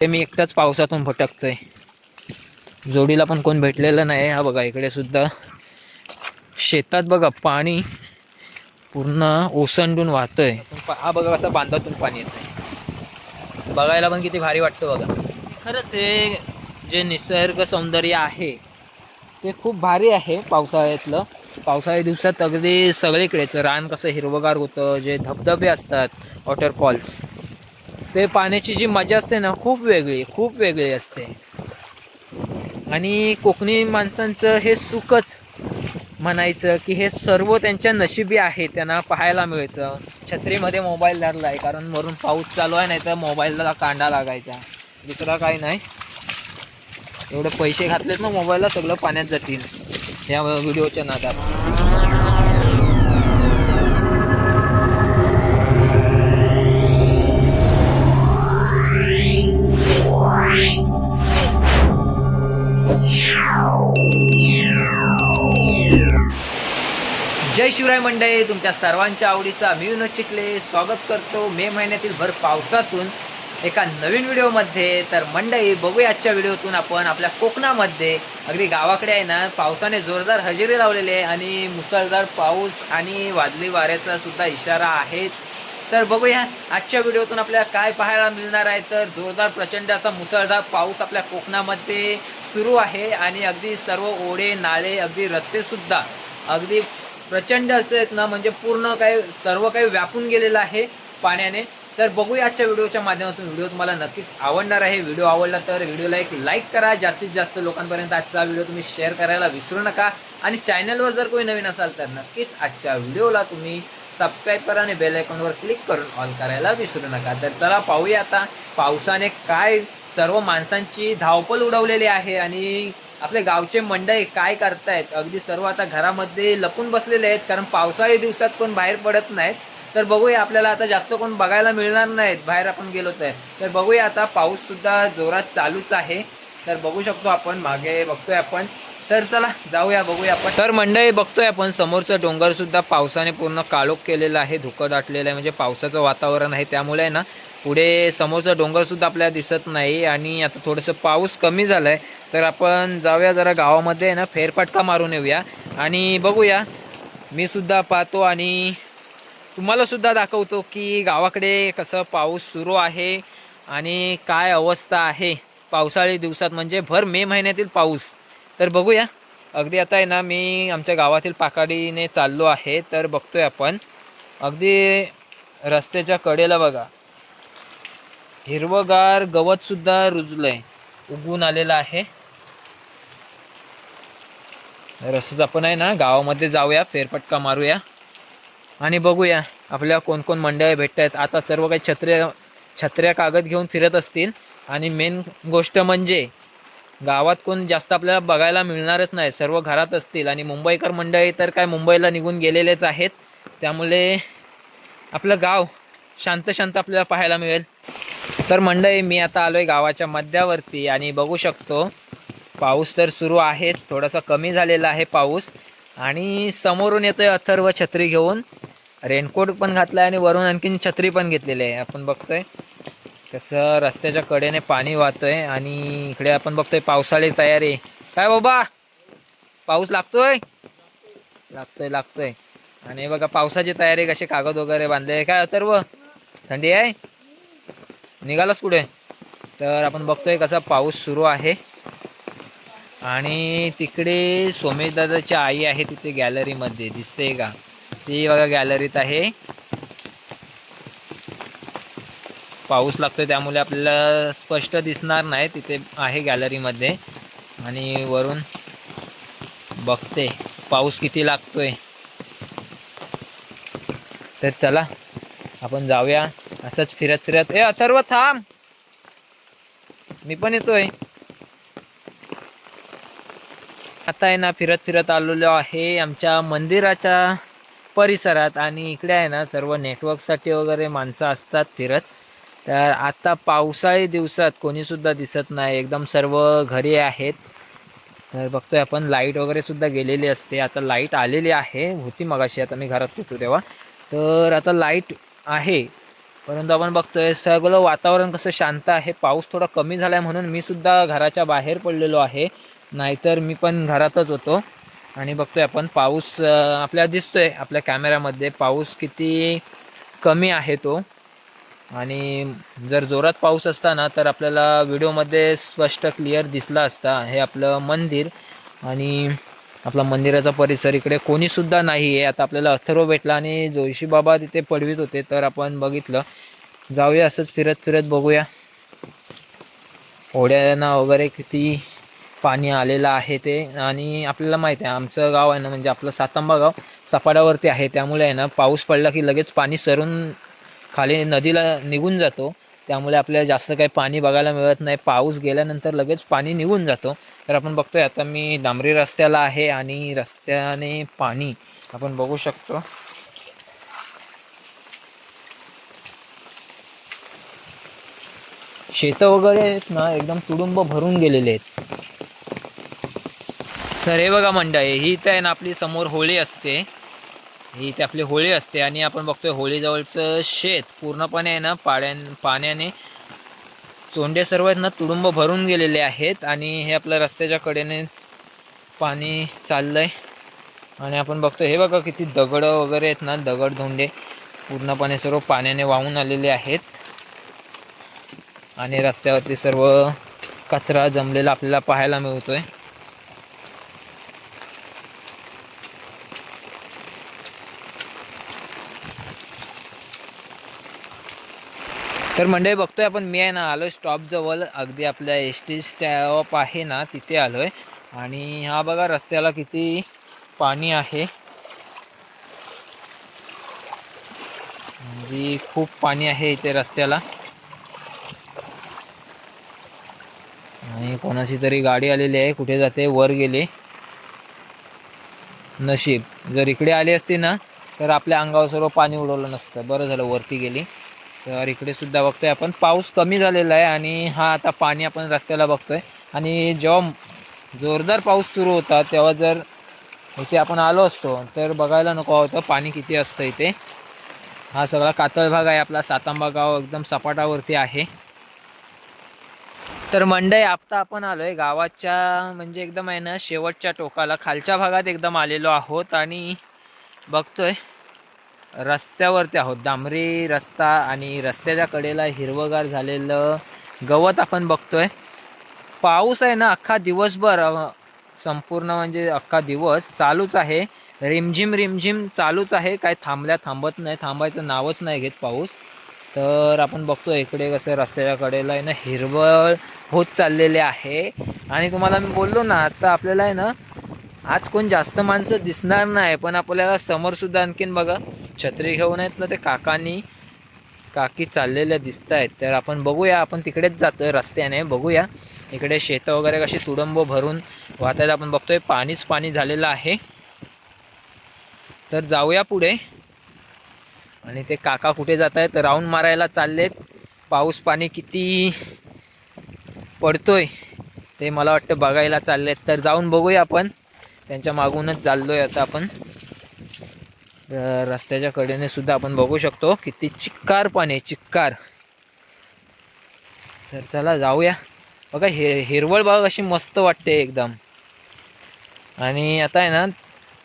ते मी एकटाच पावसातून भटकतोय. जोडीला पण कोण भेटलेलं नाही हा बघा इकडे सुद्धा. शेतात बघा पाणी पूर्ण ओसंडून वाहतोय. हा बघा कसं बांधातून पाणी येतंय. बघायला पण किती भारी वाटतं बघा. खरंच हे जे निसर्ग सौंदर्य आहे ते खूप भारी आहे पावसाळ्यातलं. पावसाळ्या दिवसात अगदी सगळीकडेच रान कसं हिरवगार होतं जे धबधबे असतात वॉटरफॉल्स ते पाण्याची जी मजा असते ना खूप वेगळी खूप वेगळी असते. आणि कोकणी माणसांचं हे सुखच म्हणायचं की हे सर्व त्यांच्या नशिबी आहे त्यांना पाहायला मिळतं. छत्रीमध्ये मोबाईल धरला आहे कारण वरून पाऊस चालू आहे नाही तर मोबाईलला कांडा लागायचा. दुसरा काही नाही. एवढे पैसे घातलेत ना मोबाईलला सगळं पाण्यात जातील. या व्हिडिओच्या नादात. जय शिवराय मंडळी तुमच्या सर्वांच्या आवडीचा मी विनोद चिखले स्वागत करतो. मे महिन्यातील भर पावसातून एका नवीन व्हिडिओमध्ये. तर मंडळी बघूया आजच्या व्हिडिओतून आपण आपल्या कोकणामध्ये. अगदी गावाकडे आहे ना पावसाने जोरदार हजेरी लावलेली आहे आणि मुसळधार पाऊस आणि वादळी वाऱ्याचा सुद्धा इशारा आहेच. तर बघूया आजच्या व्हिडिओतून आपल्याला काय पाहायला मिळणार आहे. तर जोरदार प्रचंड असा मुसळधार पाऊस आपल्या कोकणामध्ये सुरू आहे आणि अगदी सर्व ओढे नाळे अगदी रस्तेसुद्धा अगदी प्रचंड असे आहेत ना म्हणजे पूर्ण काही सर्व काही व्यापून गेलेलं आहे पाण्याने. तर बघूया आजच्या व्हिडिओच्या माध्यमातून. व्हिडिओ तुम्हाला नक्कीच आवडणार आहे. व्हिडिओ आवडला तर व्हिडिओला एक लाईक करा. जास्तीत जास्त लोकांपर्यंत आजचा व्हिडिओ तुम्ही शेअर करायला विसरू नका. आणि चॅनलवर जर कोणी नवीन असाल तर नक्कीच आजच्या व्हिडिओला तुम्ही सबस्क्राईब करा आणि बेल आयकॉनवर क्लिक करून ऑल करायला विसरू नका. तर चला पाहूया आता पावसाने काय सर्व माणसांची धावपळ उडवलेली आहे आणि आपले गावचे मंडळी काय करतायत? अगदी सर्व आता घरामध्ये लपून बसलेले आहेत कारण पावसाळी दिवसात कोण बाहेर पडत नाहीत. तर बघूया आपल्याला आता जास्त कोण बघायला मिळणार नाहीत बाहेर आपण गेलो तर. तर बघूया आता पाऊससुद्धा जोरात चालूच आहे. तर बघू शकतो आपण मागे बघतोय आपण. तर चला जाऊया बघूया आपण. तर मंडळी बघतोय आपण समोरचं डोंगर सुद्धा पावसाने पूर्ण काळोख केलेलं आहे धुकं दाटलेलं आहे म्हणजे पावसाचं वातावरण आहे. त्यामुळे आहे ना पुढे समोरचं डोंगर सुद्धा आपल्याला दिसत नाही आणि आता थोडंसं पाऊस कमी झालाय. तर आपण जाऊया जरा गावामध्ये आहे ना फेरफटका मारून येऊया. आणि बघूया मी सुद्धा पाहतो आणि तुम्हाला सुद्धा दाखवतो की गावाकडे कसं पाऊस सुरू आहे आणि काय अवस्था आहे पावसाळी दिवसात. म्हणजे भर मे महिन्यातील पाऊस. तर बघूया. अगदी आता आहे ना मी आमच्या गावातील पाकाडीने चाललो आहे तर बघतोय आपण. अगदी रस्त्याच्या कडेला बघा. हिरवगार गवत सुद्धा रुजलंय उगून आलेलं आहे. तर असंच आपण आहे ना गावामध्ये जाऊया फेरपटका मारूया. आणि बघूया आपल्या कोण कोण मंडळी भेटत आहेत आता सर्व काही छत्र्या छत्र्या कागद घेऊन फिरत असतील. आणि मेन गोष्ट म्हणजे गावात कोण जास्त आपल्याला बघायला मिळणारच नाही. सर्व घरात असतील आणि मुंबईकर मंडळी तर काय मुंबईला निघून गेलेलेच आहेत. त्यामुळे आपलं गाव शांत शांत आपल्याला पाहायला मिळेल. तर मंडळी मी आता आलो आहे गावाच्या मध्यावरती आणि बघू शकतो पाऊस तर सुरू आहेच. थोडासा कमी झालेला आहे पाऊस आणि समोरून येतोय अथर्व छत्री घेऊन. रेनकोट पण घातलाय आणि वरून आणखीन छत्री पण घेतलेली आहे. आपण बघतोय. कसं रस्त्याच्या कडेने पाणी वाहतोय आणि इकडे आपण बघतोय पावसाळी तयारी. काय बाबा? पाऊस लागतोय? लागतोय लागतोय. आणि बघा पावसाची तयारी कशी कागद वगैरे बांधले काय अथर्व? थंडी आहे? निघालास कुठे? तर आपण बघतोय कसा पाऊस सुरू आहे. आणि तिकडे सोमेश दादाची आई आहे तिथे गॅलरीमध्ये दिसते का? ती बघा गॅलरीत आहे. पाऊस लागतोय त्यामुळे आपल्याला स्पष्ट दिसणार नाही. तिथे आहे गॅलरीमध्ये आणि वरून बघते पाऊस किती लागतोय. तर चला आपण जाऊया. असंच फिरत फिरत. ए अथर्व थांब! मी पण येतोय. आता आहे ना फिरत फिरत आलेलो आहे आमच्या मंदिराच्या परिसरात. आणि इकडे आहे ना सर्व नेटवर्कसाठी वगैरे माणसं असतात फिरत. तर आता पावसाळी दिवसात कोणीसुद्धा दिसत नाही. एकदम सर्व घरी आहेत. तर बघतोय आपण लाइट वगैरे सुद्धा गेलेली असते. आता लाइट आलेली आहे. होती मगाशी आता मी घरात होतो तेव्हा. तर आता लाइट आहे. परंतु आपण बघतोय सगळं वातावरण कसं शांत आहे. पाऊस थोडा कमी झाला आहे म्हणून मी सुद्धा घराच्या बाहेर पडलेलो आहे. नाहीतर मी पण घरातच होतो. आणि बघतोय आपण पाऊस आपल्याला दिसतोय आपल्या कॅमेऱ्यामध्ये पाऊस किती कमी आहे तो. आणि जर जोरात पाऊस असता ना तर आपल्याला व्हिडिओमध्ये स्पष्ट क्लिअर दिसला असता हे आपलं मंदिर. आणि आपला मंदिराचा परिसर इकडे कोणीसुद्धा नाही आहे आता आपल्याला अथर्व भेटला आणि जोशी बाबा तिथे पडवीत होते तर आपण बघितलं. जाऊया असंच फिरत फिरत बघूया. ओढ्यांना वगैरे किती पाणी आलेलं आहे ते. आणि आपल्याला माहिती आहे आमचं गाव आहे ना म्हणजे आपलं सातांबा गाव सपाटावरती आहे. त्यामुळे आहे ना पाऊस पडला की लगेच पाणी सरून खाली नदीला निघून जातो. त्यामुळे आपल्याला जास्त काही पाणी बघायला मिळत नाही. पाऊस गेल्यानंतर लगेच पाणी निघून जातो. तर आपण बघतोय आता मी डांबरी रस्त्याला आहे आणि रस्त्याने पाणी आपण बघू शकतो. शेतं वगैरे आहेत ना एकदम तुडुंब भरून गेलेले आहेत. तर हे बघा मंडळी ही तर आहे ना आपली समोर होळी असते. ही इथे आपली होळी असते आणि आपण बघतोय होळीजवळचं शेत पूर्णपणे आहे ना पाड्या पाण्याने चोंडे सर्व आहेत ना तुडुंब भरून गेलेले आहेत आणि हे आपल्या रस्त्याच्या कडेने पाणी चाललंय. आणि आपण बघतो हे बघा किती दगड वगैरे आहेत ना दगड धोंडे पूर्णपणे सर्व पाण्याने वाहून आलेले आहेत. आणि रस्त्यावरती सर्व कचरा जमलेला आपल्याला पाहायला मिळतोय. तर मंडळी बघतोय आपण मी आहे ना आलो स्टॉप जवळ. अगदी आपल्या एस टी स्टॉप आहे ना तिथे आलोय. आणि हा बघा रस्त्याला किती पाणी आहे. म्हणजे खूप पाणी आहे इथे रस्त्याला. आणि कोणाची तरी गाडी आलेली आहे कुठे जाते वर गेले. नशीब जर इकडे आली असती ना तर आपल्या अंगावर सर्व पाणी उडवलं नसतं. बरं झालं वरती गेली. तर इकडे सुद्धा बघतोय आपण. पाऊस कमी झालेला आहे आणि हा आता पाणी आपण रस्त्याला बघतोय. आणि जेव्हा जोरदार पाऊस सुरू होता तेव्हा जर इथे आपण आलो असतो तर बघायला नको होतं. पाणी किती असतं इथे. हा सगळा कातळ भाग आहे आपला. सातांबा गाव एकदम सपाटावरती आहे. तर मंडई आत्ता आपण आलोय. गावाच्या म्हणजे एकदम आहे ना शेवटच्या टोकाला. खालच्या भागात एकदम आलेलो आहोत आणि बघतोय. रस्त्यावरती आहोत. डांबरी रस्ता आणि रस्त्याच्या कडेला हिरवगार झालेलं गवत आपण बघतोय. पाऊस आहे ना अख्खा दिवसभर संपूर्ण म्हणजे अख्खा दिवस चालूच आहे. रिमझिम रिमझिम चालूच आहे. काय थांबल्या थांबत नाही थांबायचं नावच नाही घेत पाऊस. तर आपण बघतो इकडे कसं रस्त्याच्या कडेला आहे ना हिरवळ होत चाललेले आहे. आणि तुम्हाला मी बोललो ना आता आपल्याला आहे ना आज कोण जास्त माणसं दिसणार नाही पण आपल्याला समोर सुद्धा आणखीन बघा छत्री घेऊन आहेत ना ते काकांनी. काकी चाललेल्या दिसत आहेत तर आपण बघूया आपण तिकडेच जातोय रस्त्याने. बघूया इकडे शेतं वगैरे कशी तुडंब भरून वाहत आपण बघतोय पाणीच पाणी झालेलं आहे. तर जाऊया पुढे. आणि ते काका कुठे जात आहेत राऊंड मारायला चाललेत. पाऊस पाणी किती पडतोय ते मला वाटतं बघायला चाललेत. तर जाऊन बघूया आपण. त्यांच्या मागूनच चाललो आहे आता आपण. तर रस्त्याच्या कडेने सुद्धा आपण बघू शकतो किती चिक्कार पाणी आहे, चिक्कार. तर चला जाऊया. बघा हे हिरवळ बाग अशी मस्त वाटते एकदम. आणि आता आहे ना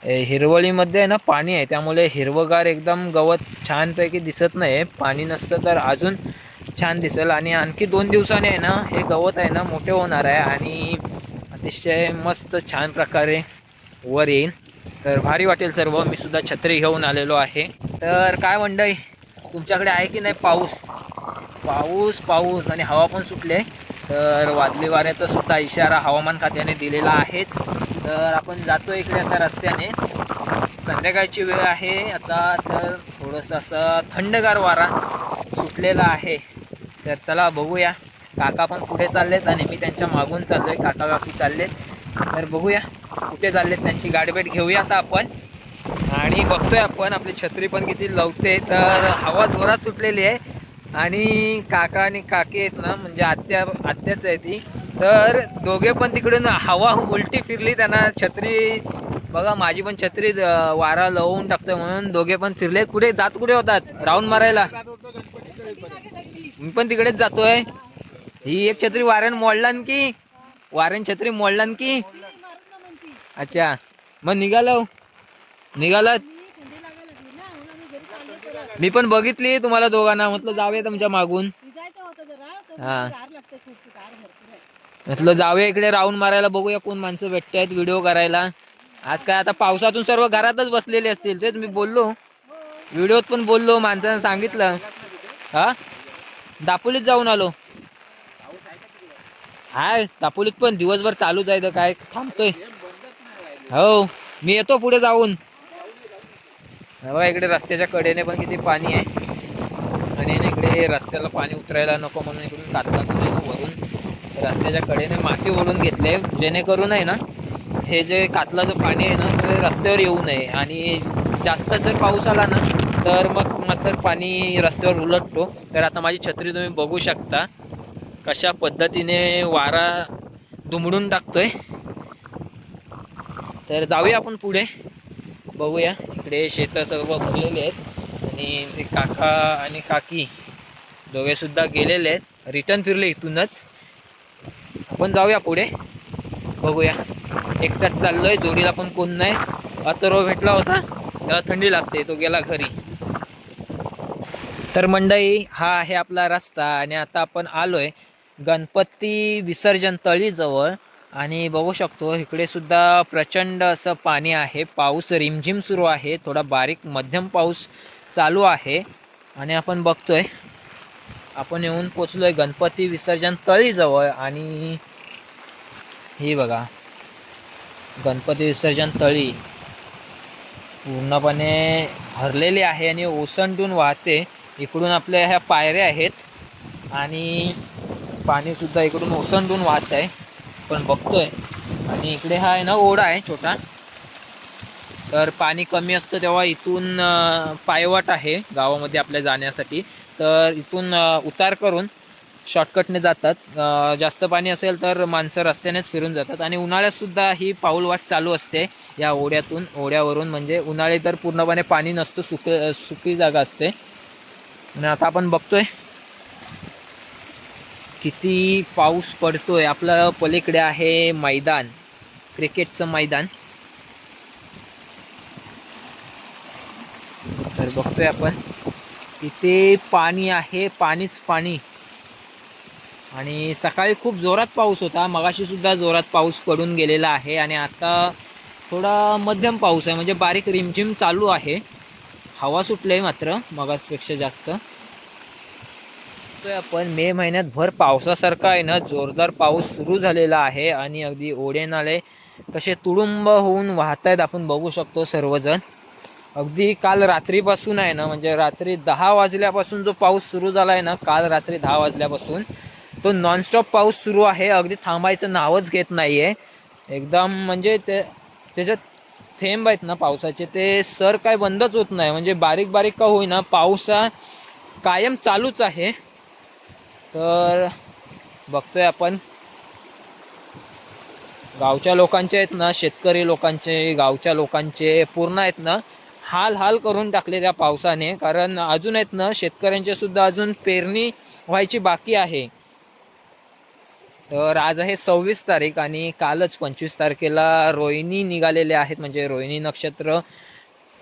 हिरवळीमध्ये आहे ना पाणी आहे त्यामुळे हिरवगार एकदम गवत छानपैकी दिसत नाही पाणी नसतं तर अजून छान दिसेल. आणि आणखी दोन दिवसाने आहे ना हे गवत आहे ना मोठे होणार आहे आणि अतिशय मस्त छान प्रकारे वर येईन. तर भारी वाटेल सर्व. मी सुद्धा छत्री घेऊन आलेलो आहे. तर काय मंडई तुमच्याकडे आहे की नाही पाऊस? पाऊस पाऊस आणि हवा पण सुटले तर वादली वाऱ्याचा सुद्धा इशारा हवामान खात्याने दिलेला आहेच. तर आपण जातो इकडे आता रस्त्याने. संध्याकाळची वेळ आहे. आता तर थोडंसं असं थंडगार वारा सुटलेला आहे. तर चला बघूया. काका पण पुढे चाललेत आणि मी त्यांच्या मागून चाललो आहे काका काकी चाललेत. तर बघूया कुठे चाललेत त्यांची गाडीभेट घेऊया आता आपण. आणि बघतोय आपण आपली छत्री पण किती लवते तर हवा जोरात सुटलेली आहे. आणि काका आणि काकी आहेत ना म्हणजे आत्या आत्याच आहे ती. तर दोघे पण तिकडून हवा उलटी फिरली त्यांना छत्री बघा माझी पण छत्री वारा लवून टाकतोय म्हणून दोघे पण फिरलेत कुठे? जात कुठे होतात? राऊंड मारायला. मी पण तिकडेच जातोय. ही एक छत्री वाऱ्यानं मोडला की वाऱ्यान छत्री मोडलान की? अच्छा. मग निघालो. निघालात मी पण बघितली तुम्हाला दोघांना. म्हटलं जाऊया तुमच्या मागून. हा. म्हटलं जाऊया इकडे राऊंड मारायला. बघूया कोण माणसं भेटत आहेत व्हिडिओ करायला. आज काय आता पावसातून सर्व घरातच बसलेले असतील. तेच मी बोललो. व्हिडिओत पण बोललो माणसानं सांगितलं. हा? दापोलीत जाऊन आलो. हाय दापोलीत पण दिवसभर चालूच आहे तर काय थांबतोय. हो मी येतो पुढे जाऊन. बघा इकडे रस्त्याच्या कडेने पण किती पाणी आहे. आणि इकडे रस्त्याला पाणी उतरायला नको म्हणून इकडून कातलातून आहे ना वरून. रस्त्याच्या कडेने माती ओढून घेतले जेणेकरून आहे ना हे जे कातलाचं पाणी आहे ना ते रस्त्यावर येऊ नये. आणि जास्त जर पाऊस आला ना तर मग मात्र पाणी रस्त्यावर उलटतो. तर आता माझी छत्री तुम्ही बघू शकता. कशा पद्धतीने वारा दुमडून टाकतोय. तर जाऊया आपण पुढे. बघूया. इकडे शेतं सर्व भरलेली आहेत. आणि ते काका आणि काकी दोघे सुद्धा गेलेले आहेत. रिटर्न फिरले इथूनच. आपण जाऊया पुढे. बघूया. एकटाच चाललोय. जोडीला पण कोण नाही. अथर्व भेटला होता. त्याला थंडी लागते. तो गेला घरी. तर मंडई हा आहे आपला रस्ता. आणि आता आपण आलोय गणपती विसर्जन तळीजवळ. आणि बघू शकतो इकडे सुद्धा प्रचंड असं पाणी आहे. पाऊस रिमझिम सुरू आहे. थोडा बारीक मध्यम पाऊस चालू आहे. आणि आपण बघतोय आपण येऊन पोचलोय गणपती विसर्जन तळीजवळ. आणि ही बघा गणपती विसर्जन तळी पूर्णपणे भरलेली आहे आणि ओसंडून वाहते. इकडून आपल्या ह्या पायऱ्या आहेत. आणि पाणीसुद्धा इकडून ओसंडून वाहत आहे. पण बघतोय. आणि इकडे हा आहे ना ओढा आहे छोटा. तर पाणी कमी असतं तेव्हा इथून पायवाट आहे गावामध्ये आपल्या जाण्यासाठी. तर इथून उतार करून शॉर्टकटने जातात. जास्त पाणी असेल तर माणसं रस्त्यानेच फिरून जातात. आणि उन्हाळ्यातसुद्धा ही पाऊलवाट चालू असते या ओढ्यातून. ओढ्यावरून म्हणजे उन्हाळी तर पूर्णपणे पाणी नसतं सुक सुकी जागा असते. आणि आता आपण बघतोय किती पाऊस पडतोय. आपलं पलीकडे आहे मैदान. क्रिकेटचं मैदान. तर बघतोय आपण. तिथे पाणी आहे. पाणीच पाणी. आणि सकाळी खूप जोरात पाऊस होता. मगाशी सुद्धा जोरात पाऊस पडून गेलेला आहे. आणि आता थोडा मध्यम पाऊस आहे. म्हणजे बारीक रिमझिम चालू आहे. हवा सुटली मात्र मगासपेक्षा जास्त. बघतोय आपण. मे महिन्यात भर पावसासारखा आहे ना जोरदार पाऊस सुरू झालेला आहे आणि अगदी ओढे नाले कसे तुडुंब होऊन वाहत आहेत आपण बघू शकतो सर्वजण. अगदी काल रात्रीपासून आहे ना म्हणजे रात्री दहा वाजल्यापासून जो पाऊस सुरू झाला आहे ना काल रात्री दहा वाजल्यापासून तो नॉनस्टॉप पाऊस सुरू आहे. अगदी थांबायचं नावच घेत नाही आहे एकदम म्हणजे ते त्याच्यात थेंब आहेत ना पावसाचे ते सर काय बंदच होत नाही. म्हणजे बारीक बारीक का होईना पाऊस हा कायम चालूच आहे. तर बघतोय आपण. गावच्या लोकांचे आहेत ना शेतकरी लोकांचे गावच्या लोकांचे पूर्ण आहेत ना हाल हाल करून टाकले त्या पावसाने. कारण अजून आहेत ना शेतकऱ्यांचे सुद्धा अजून पेरणी व्हायची बाकी आहे. तर आज आहे सव्वीस तारीख आणि कालच पंचवीस तारखेला रोहिणी निघालेले आहेत. म्हणजे रोहिणी नक्षत्र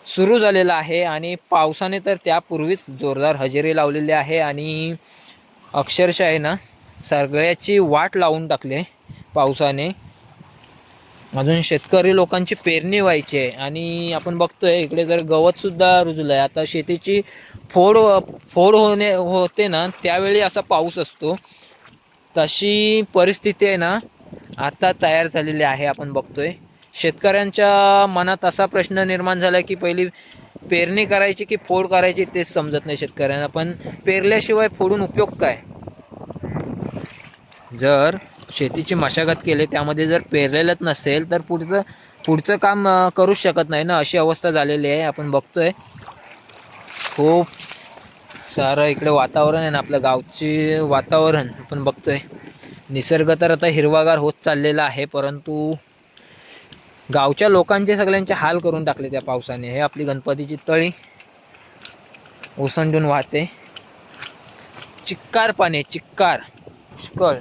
सुरू झालेलं आहे आणि पावसाने तर त्यापूर्वीच जोरदार हजेरी लावलेली आहे आणि अक्षरशः आहे ना सगळ्याची वाट लावून टाकली आहे पावसाने. अजून शेतकरी लोकांची पेरणी व्हायची आहे आणि आपण बघतोय इकडे जर गवतसुद्धा रुजलं आहे आता शेतीची फोड फोड होणे होते ना त्यावेळी असा पाऊस असतो. तशी परिस्थिती आहे ना आता तयार झालेली आहे आपण बघतोय. शेतकऱ्यांच्या मनात असा प्रश्न निर्माण झाला की पहिली पेरणी करायची की फोड करायची तेच समजत नाही शेतकऱ्यांना. पण पेरल्याशिवाय फोडून उपयोग काय? जर शेतीची मशागत केली त्यामध्ये जर पेरलेलंच नसेल तर पुढचं पुढचं काम करूच शकत नाही ना? अशी अवस्था झालेली आहे आपण बघतोय. खूप सारं इकडे वातावरण आहे ना आपलं गावची वातावरण आपण बघतोय. निसर्ग तर आता हिरवागार होत चाललेला आहे परंतु गावच्या लोकांचे सगळ्यांचे हाल करून टाकले त्या पावसाने. हे आपली गणपतीची तळी. ओसंडून वाहते. चिक्कार पाने चिक्कार. पुष्कळ.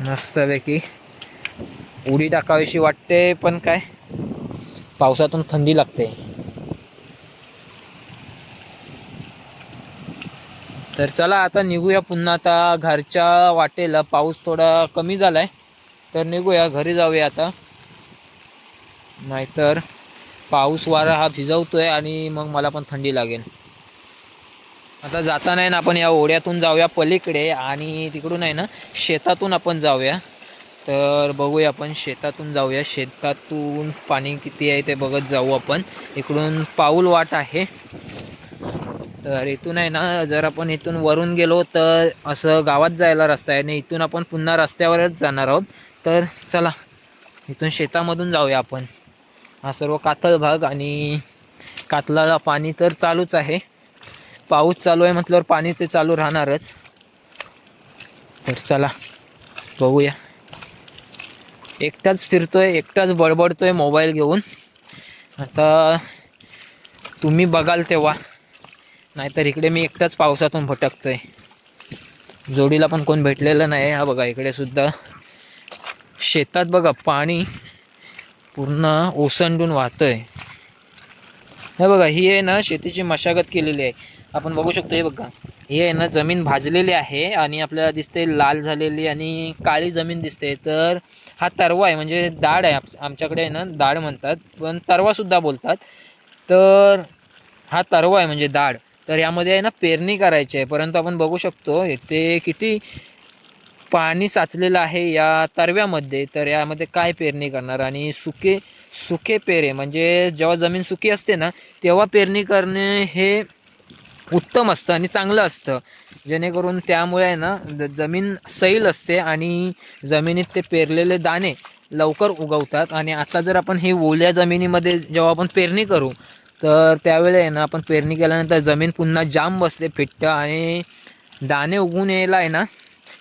मस्तपैकी उडी टाकावीशी वाटते पण काय? पावसातून थंडी लागते. तर चला आता निघूया पुन्हा. आता घरच्या वाटेला पाऊस थोडा कमी झालाय. तर निघूया घरी जाऊया आता. नाहीतर पाऊस वारा हा भिजवतोय आणि मग मला पण थंडी लागेल. आता जाता नाही ना आपण या ओढ्यातून जाऊया पलीकडे आणि तिकडून आहे ना शेतातून आपण जाऊया. तर बघूया आपण शेतातून जाऊया. शेतातून पाणी किती आहे ते बघत जाऊ आपण. इकडून पाऊल वाट आहे. तर इथून आहे ना जर आपण इथून वरून गेलो तर असं गावात जायला रस्ता आहे आणि इथून आपण पुन्हा रस्त्यावरच जाणार आहोत. तर चला इथून शेतामधून जाऊया आपण. हा सर्व कातळ भाग आणि कातलाला पाणी तर चालूच आहे. पाऊस चालू आहे म्हटल्यावर पाणी ते चालू राहणारच. तर चला बघूया. एकटाच फिरतोय एकटाच बडबडतोय मोबाईल घेऊन. आता तुम्ही बघाल तेव्हा. नाहीतर इकडे मी एकटाच पावसातून भटकतोय. जोडीला पण कोण भेटलेलं नाही हा बघा इकडे सुद्धा. शेतात बघा पाणी पूर्ण ओसंडून वाहतंय. हे बघा ही आहे ना शेतीची मशागत केलेली आहे. आपण बघू शकतो हे बघा. ही आहे ना जमीन भाजलेली आहे आणि आपल्याला दिसते लाल झालेली आणि काळी जमीन दिसते. तर हा तरवा आहे म्हणजे दाड आहे. आमच्याकडे आहे ना दाड म्हणतात. पण तरवासुद्धा बोलतात. तर हा तरवा आहे म्हणजे दाड तर यामध्ये आहे ना पेरणी करायची आहे. परंतु आपण बघू शकतो ते किती पाणी साचलेलं आहे या तरव्यामध्ये. तर यामध्ये काय पेरणी करणार? आणि सुके सुके पेरे म्हणजे जेव्हा जमीन सुकी असते ना तेव्हा पेरणी करणे हे उत्तम असतं आणि चांगलं असतं. जेणेकरून त्यामुळे आहे ना जमीन सैल असते आणि जमिनीत ते पेरलेले दाणे लवकर उगवतात. आणि आता जर आपण हे ओल्या जमिनीमध्ये जेव्हा आपण पेरणी करू तर त्यावेळेला आहे ना आपण पेरणी केल्यानंतर जमीन पुन्हा जाम बसते फिट्ट आणि दाणे उगून यायला आहे ना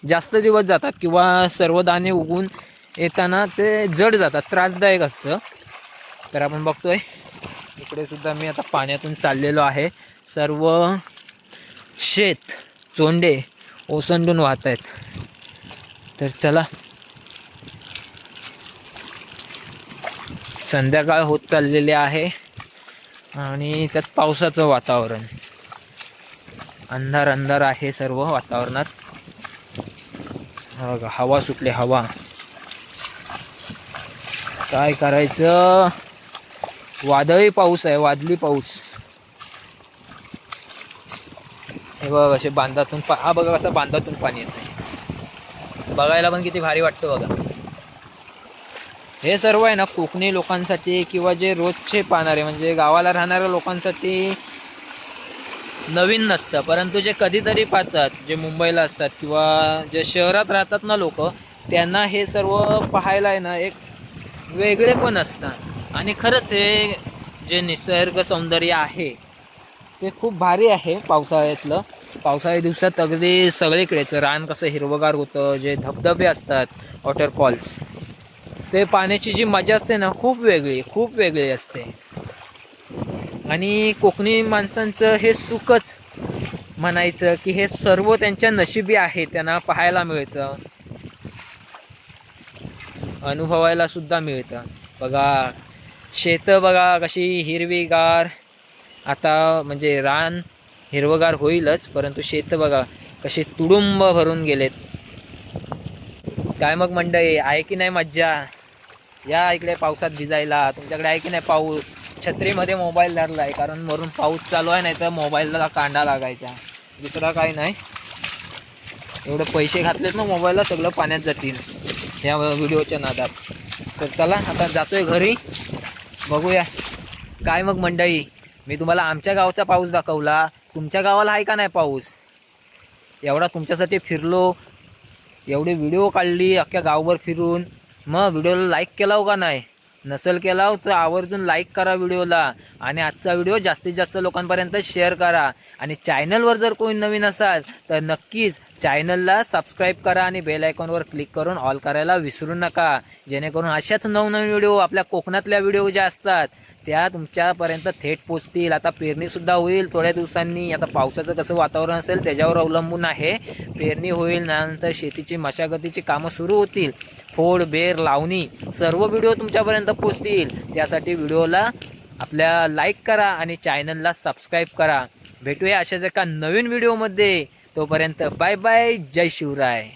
जास्त दिवस जातात किंवा सर्व दाणे उगवून येताना ते जड जातात त्रासदायक असतं. तर आपण बघतोय इकडे सुद्धा मी आता पाण्यातून चाललेलो आहे. सर्व शेत चोंडे ओसंडून वाहत आहेत. तर चला. संध्याकाळ होत चाललेली आहे आणि त्यात पावसाचं वातावरण. अंधार अंधार आहे सर्व वातावरणात. हा बघा हवा सुटली हवा. काय करायचं? वादळी पाऊस आहे वादळी पाऊस. हे बघा असे बांधातून पा हा बघा कसं बांधातून पाणी येतं बघायला पण किती भारी वाटतं बघा. हे सर्व आहे ना कोकणी लोकांसाठी किंवा जे रोजचे पाहणारे म्हणजे गावाला राहणाऱ्या लोकांसाठी नवीन नसतं. परंतु जे कधीतरी पाहतात जे मुंबईला असतात किंवा जे शहरात राहतात ना लोक त्यांना हे सर्व पाहायला आहे ना एक वेगळे पण असतात. आणि खरंच हे जे निसर्ग सौंदर्य आहे ते खूप भारी आहे पावसाळ्यातलं. पावसाळ्या दिवसात अगदी सगळीकडेच रान कसं हिरवगार होतं जे धबधबे असतात वॉटरफॉल्स ते पाण्याची जी मजा असते ना खूप वेगळी खूप वेगळी असते. आणि कोकणी माणसांचं हे सुखच म्हणायचं की हे सर्व त्यांच्या नशिबी आहे त्यांना पाहायला मिळतं. अनुभवायला सुद्धा मिळतं. बघा शेतं बघा कशी हिरवीगार. आता म्हणजे रान हिरवगार होईलच परंतु शेतं बघा कशी तुडुंब भरून गेलेत. काय मग मंडळी आहे की नाही मज्जा? या इकडे पावसात भिजायला. तुमच्याकडे आहे की नाही पाऊस? छत्रीमध्ये मोबाईल धरला आहे कारण वरून पाऊस चालू आहे नाही तर मोबाईलला कांडा लागायचा. दुसरा काय नाही. एवढे पैसे घातलेत ना मोबाईलला सगळं पाण्यात जातील. या व्हिडिओच्या नादात. तर चला आता जातोय घरी. बघूया. काय मग मंडळी? मी तुम्हाला आमच्या गावचा पाऊस दाखवला. तुमच्या गावाला आहे का नाही पाऊस? एवढा तुमच्यासाठी फिरलो. एवढे व्हिडिओ काढली अख्ख्या गावभर फिरून. मग व्हिडिओला लाईक केला हो का नाही? नसेल केला तर आवर्जून लाईक करा व्हिडिओला. आणि आजचा व्हिडिओ जास्तीत जास्त लोकांपर्यंत शेअर करा. आणि चॅनलवर जर कोणी नवीन असाल तर नक्कीच चॅनलला सबस्क्राईब करा आणि बेल आयकॉनवर क्लिक करून ऑल करायला विसरू नका. जेणेकरून अशाच नवनवीन व्हिडिओ आपल्या कोकणातल्या व्हिडिओ ज्या असतात त्या तुमच्यापर्यंत थेट पोचतील. आता पेरणीसुद्धा होईल थोड्या दिवसांनी. आता पावसाचं कसं वातावरण असेल त्याच्यावर अवलंबून आहे. पेरणी होईल त्यानंतर शेतीची मशागतीची कामं सुरू होतील. फोड बेर लावणी सर्व व्हिडिओ तुमच्यापर्यंत पोचतील. त्यासाठी व्हिडिओला आपल्या लाईक करा आणि चॅनलला सबस्क्राईब करा. भेटूया अशाच एका नवीन व्हिडिओमध्ये. तोपर्यंत बाय बाय. जय शिवराय.